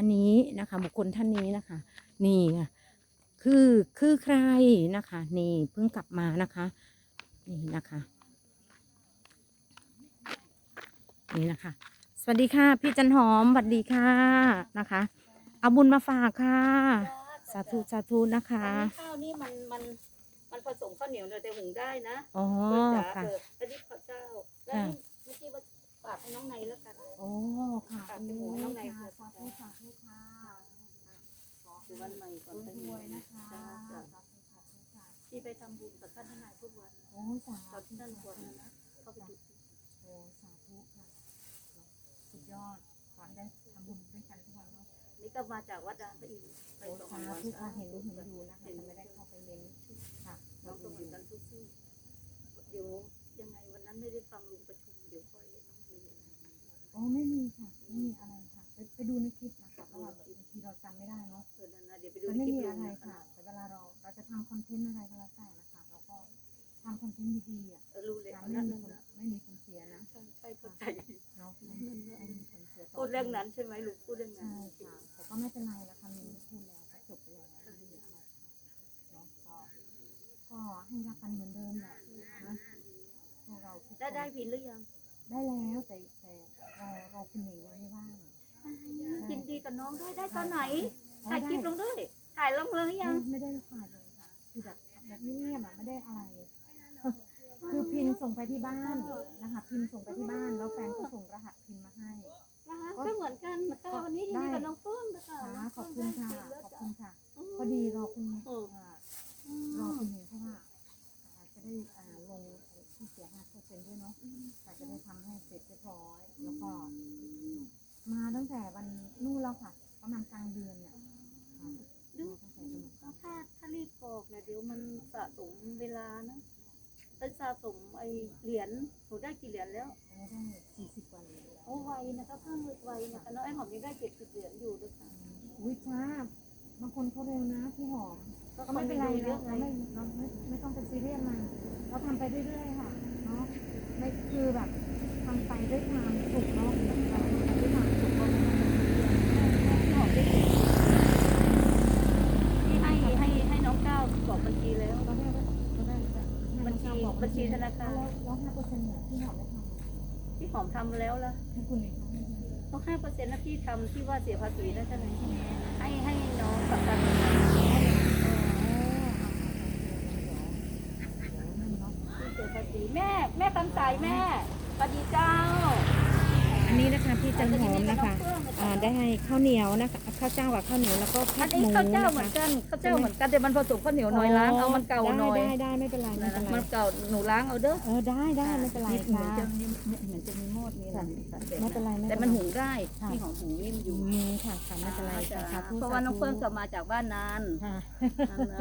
อันนี้นะคะ บุคคลท่านนี้นะคะ นี่ค่ะคือคือใครนะคะ นี่เพิ่งกลับมานะคะนี่นะคะนี่นะคะ สวัสดีค่ะ พี่จันหอมสวัสดีค่ะนะคะ เอาบุญมาฝากค่ะ สาธุสาธุนะคะอันนี้ข้าวนี่มันมันมันผสมข้าวเหนียวเนี่ยแต่หุงได้นะอ๋อเพื่อนจ๋าค่ะเออแล้วนี่ข้าวเจ้าแล้วค่ะนี่ไม่ใช่ว่าฝากให้น้องในแล้วกันโอ้ค่ะฝากเป็นหัวน้องในค่ะค่ะสาธุสาธุค่ะ คือวันใหม่ก่อนไปรวยนะคะที่ไปทำบุญกับท่านทนายทุกวันโอ้สาธุที่ท่านบวชค่ะนะนะเข้าไปดูโอ้สาธุค่ะสุดยอดขอให้ได้ทำบุญด้วยกันทุกวันเนาะนี่ก็มาจากวัดดานไปอีกไปโอ้สองสาวันธุค่ะเห็นดูเห็นดูนะคะแต่ไม่ได้เข้าไปเม้นค่ะน้องเหมือนกันทุกที่เดี๋ยวยังไงวันนั้นไม่ได้ฟังลุงประชุมเดี๋ยวค่อยมีอะไรโอ้ไม่มีค่ะไม่ ดีๆอะเออรู้เลยการอันไม่นั้นมีนั่นคนนะไม่มีคนเสียนะใช่ใช่เข้าใจเนาะไม่ไม่มีคนเสียต่พูดเรื่องนั้นใช่ไหมลุงพูดเรื่องนั้นใช่ค่ะแต่ก็ไม่เป็นไรละค่ะมีพูดแล้วก็จบไปแล้วไม่มีอะไรค่ะเนาะก็ก็ให้รักกันเหมือนเดิมแหละนะพวกเราทุกคนได้ได้พินหรือยัง ได้แล้วแต่แต่เราเราคุณหนิงยังไม่ว่างยินดีกับน้องด้วยได้ตอนไหนอ๋อถ่ายคลิปลงด้วยถ่ายลงเลยหรือยังไม่ไม่ได้ถ่ายเลยค่ะคือแบบแบบเงียบๆอะไม่ได้อะไร คือพิมพ์ส่งไปที่บ้านนะคะพิมพ์ส่งไปที่บ้านแล้วแฟนก็ส่งรหัสพิมพ์มาให้ นะคะก็เหมือนกันค่ะวันนี้ยินดีกับน้องเพิ่มนะคะค่ะขอบคุณค่ะขอบคุณค่ะพพออดีดีรอคุณอืมอ่ารอคุณหนิงเพราะว่าอ่าจะได้อ่าลงที่เสียห้าเปอร์เซ็นต์ด้วยเนาะค่ะจะได้ทำให้เสร็จเรียบร้อย แล้วก็ มาตั้งแต่วันนู่นแล้วค่ะ ประมาณกลางเดือนเนี่ยค่ะมาตั้งแต่กำหนดการถ้าถ้ารีบบอกเนี่ยเดี๋ยวมันสะสมเวลานะ เป็นสะสมไอเหรียญหนูได้กี่เหรียญแล้วแล้วได้สี่สิบวันแล้วโอ้ไวนะคะเพิ่มไวนะคะน้องไอ้หอมยังได้เจ็ดสิบเหรียญอยู่ด้วยค่ะอุ้ยช้าบางคนเขาเร็วนะพี่หอมก็ก็ไม่เป็นไรเยเราอะไงเราไม่เราไม่ไม่ต้องไปซีเรียสมันเราทำไปเรื่อยๆค่ะเนาะไม่คือแบบทำไปด้วยความสุขเนาะเราทำไปด้วยความสุขเราทำไปเรื่อย พี่หอมได้เจ็ดที่ให้ให้ให้น้องก้าวบอกบัญชีแล้ว ๆเราได้เราได้ บัญ ชีบัญชีธนาคารแล้วแล้วห้าเปอร์เซ็นต์เนี่ยพี่หอมได้ทพี่หอมทำแล้วละำให้คุณเองเขาไม่ทำต้องห้าเปอร์เซ็นต์นะพี่ทำที่ว่าเสียภาษีนั่นใช่ไหมให้ให้น้องกับกันที่เสียภาษีแม่ แม่คำสายแม่สวัสดีเจ้าอั นนี้นะคะพี่จันหอมนะคะอ่าได้ให้ข้าวเหนียวนะคะข้าวเจ้ากับข้าวเหนียวแล้วก็พริอักนหนี้มูข้าวเจ้านะเหมือนคะกันข้าวเจ้าเหมือนกันแต่มันผสมข้าวเหนียวน้อยล้างเอามันเก่าหน่อยได้ได้ไม่เป็นไรไม่เป็นไรมันเก่าหนูล้างเอาเด้อเออได้ได้ไม่เป็นไรเหมือนค่ะจะมีเหมือนจะมีโมดมีอะไรไม่เป็นไรไม่เป็นไร แต่มันหุงได้ค่ะที่ของหุงนิ่มอยู่อืมค่ะค่ะไม่เป็นไรค่ะสาธุเพราะว่าน้องสธุเฟื่องกลับมาจากบ้านนานค่ะนั่นนะ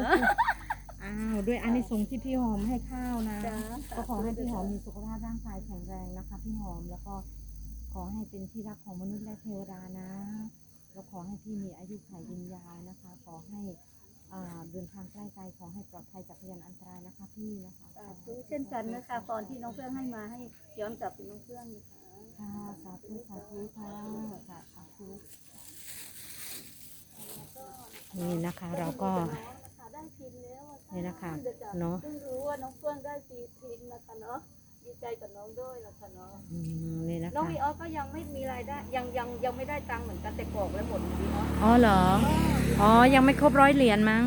อ้าวด้วยอันนี้สงส์ที่พี่หอมให้ข้าวนะ จ้า ก็ขอให้พี่หอมมีสุขภาพร่างกายแข็งแรงนะคะ พี่หอมแล้วก็ ขอให้เป็นที่รักของมนุษย์และเทวดานะ แล้วขอให้พี่มีอายุขัยยืนยาวนะคะ ขอให้อ่าเดินทางใกล้ไกลขอให้ปลอดภัยจากพยานอันตรายนะคะพี่นะคะสาธุเช่นกันนะคะตอนที่น้องเฟื่องให้มาให้ย้อนกลับถึงน้องเฟื่องนะคะค่ะสาธุสาธุค่ะค่ะสาธุนี่นะคะเราก็ได้พินแล้วอนี่นะคะเนาะเพิ่งรู้ว่าน้องเฟื่องได้ปีพินนะคะเนาะ ดีใจกับน้องด้วยนะคะเนาะอืมนี่นะน้องคะวีออสก็ยังไม่มีรายได้ ยังยังยังไม่ได้ตังค์เหมือนกันแต่กรอกไว้หมดวีออสอ๋อเหรอ อ๋อ ยังไม่ครบร้อยเหรียญมั้ง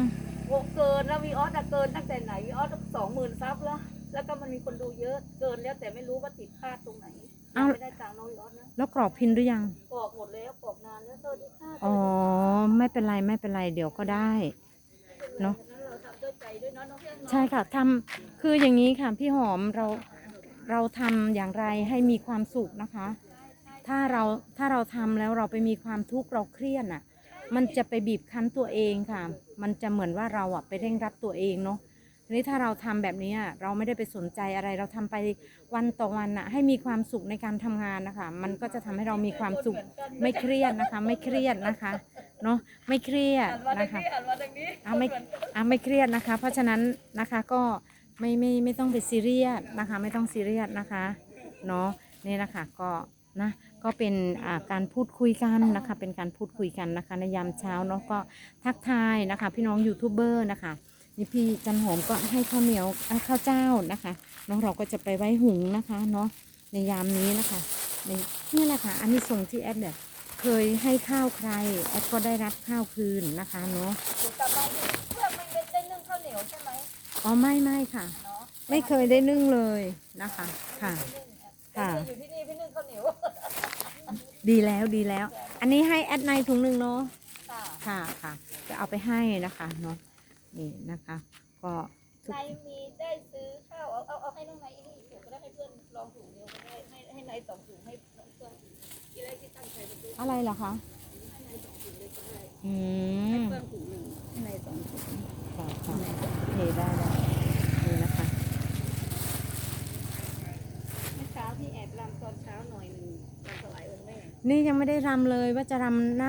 โอ้เกินแล้ววีออสอะเกินตั้งแต่ไหนวีออสสองหมื่นซับแล้วแล้วก็มันมีคนดูเยอะเกินแล้วแต่ไม่รู้ว่าติดพลาดตรงไหนยังไม่ได้ตังค์น้องวีออสนะแล้วกรอกพินหรือยัง กรอกหมดแล้วกรอกนานแล้วสวัสดีค่ะอ๋อ ไม่เป็นไรไม่เป็นไรเดี๋ยวก็ได้ เนาะ เราทำด้วยใจด้วยเนาะน้องเพื่อนเนาะ ใช่ค่ะทำคืออย่างนี้ค่ะ พี่หอมเรา เราทำอย่างไรให้มีความสุขนะคะ ถ้าเราถ้าเราทำแล้วเราไปมีความทุกข์เราเครียดอะ มันจะไปบีบคั้นตัวเองค่ะ มันจะเหมือนว่าเราอะไปเร่งรัดตัวเองเนาะทีนี้ถ้าเราทำแบบนี้อะเราไม่ได้ไปสนใจอะไร เราทำไปวันต่อวันอะให้มีความสุขในการทำงานนะคะ มันก็จะทำให้เรามีความสุขไม่เครียดนะคะ ไม่เครียดนะคะเนาะไม่เครียดหันมาทางนะคะนี้หันมาทางนี้อะไม่อะไม่เครียดนะคะ เพราะฉะนั้นนะคะก็ ไม่ไม่ไม่ต้องไปซีเรียสนะคะ ไม่ต้องซีเรียสนะคะเนาะนี่นะคะก็นะก็เป็นการพูดคุยกันนะคะ เป็นการพูดคุยกันนะคะในยามเช้าเนาะก็ทักทายนะคะ พี่น้องยูทูบเบอร์นะคะนี่พี่จันหอมก็ให้ข้าวเหนียวข้าวเจ้านะคะน้องเราก็จะไปไว้หุงนะคะเนาะในยามนี้นะคะในนี่แหละค่ะอันนี้ส่งที่แอดแบบเคยให้ข้าวใครแอดก็ได้รับข้าวคืนนะคะเนาะเดี๋ยวกลับมาที่เพื่อนไม่ได้ได้นึ่งข้าวเหนียวใช่ไหม อ๋อไม่ไม่ค่ะเนาะไม่เคยได้นึ่งเลยนะคะ ค่ะ ค่ะ อยู่ที่นี่พี่นึ่งข้าวเหนียวดีแล้วดีแล้ว อันนี้ให้แอดในถุงหนึ่งเนาะค่ะค่ะค่ะจะเอาไปให้นะคะเนาะนี่นะคะ ก็ทุกนายมีได้ซื้อข้าวเอาเอาเอาให้น้องนายอีกถุงก็ได้ให้เพื่อนลองถุงเดียวก็ได้ให้ให้นายสองถุงให้น้องเพื่อนที่แรกที่ตั้งใจจะซื้ออะไรเหรอคะให้นายสองถุงเลยก็ได้อืให้มเพื่อนถุงหนึ่งให้นายสองถุงค่ะค่ะโอเคได้ได้นี่นะคะ เมื่อเช้าที่แอบรำตอนเช้าหน่อยหนึ่งรำถวายองค์แม่ นี่ยังไม่ได้รำเลยว่าจะรำหน้า